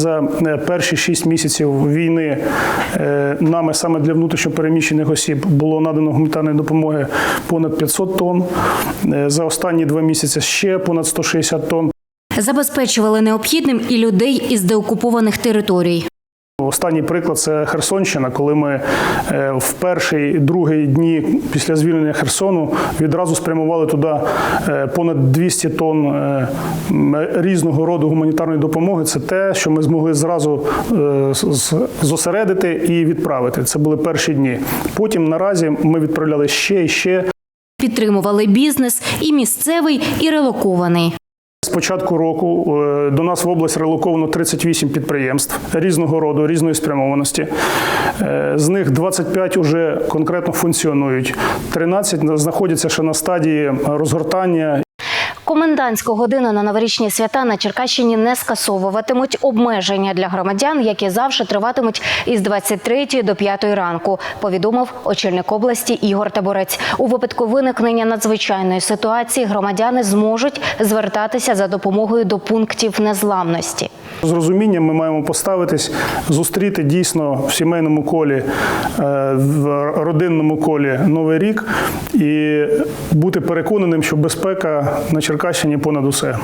За е, перші шість місяців війни е, нами саме для внутрішньопереміщених осіб було надано гуманітарної допомоги понад 500 тонн. Е, За останні два місяці ще понад 160 тонн. Забезпечували необхідним і людей із деокупованих територій. Останній приклад це Херсонщина, коли ми е, в перший другий дні після звільнення Херсону відразу спрямували туди е, понад 200 тонн е, різного роду гуманітарної допомоги. Це те, що ми змогли зразу зосередити і відправити. Це були перші дні. Потім наразі ми відправляли ще і ще. Підтримували бізнес і місцевий, і релокований. З початку року е, до нас в область релоковано 38 підприємств різного роду, різної спрямованості. Е, З них 25 уже конкретно функціонують. 13 знаходяться ще на стадії розгортання Комендантську годину на новорічні свята на Черкащині не скасовуватимуть обмеження для громадян, які завжди триватимуть із 23 до 5 ранку. Повідомив очільник області Ігор Таборець. У випадку виникнення надзвичайної ситуації громадяни зможуть звертатися за допомогою до пунктів незламності. З розумінням ми маємо поставитись, зустріти дійсно в сімейному колі, е, в родинному колі Новий рік і бути переконаним, що безпека на Черкащині понад усе.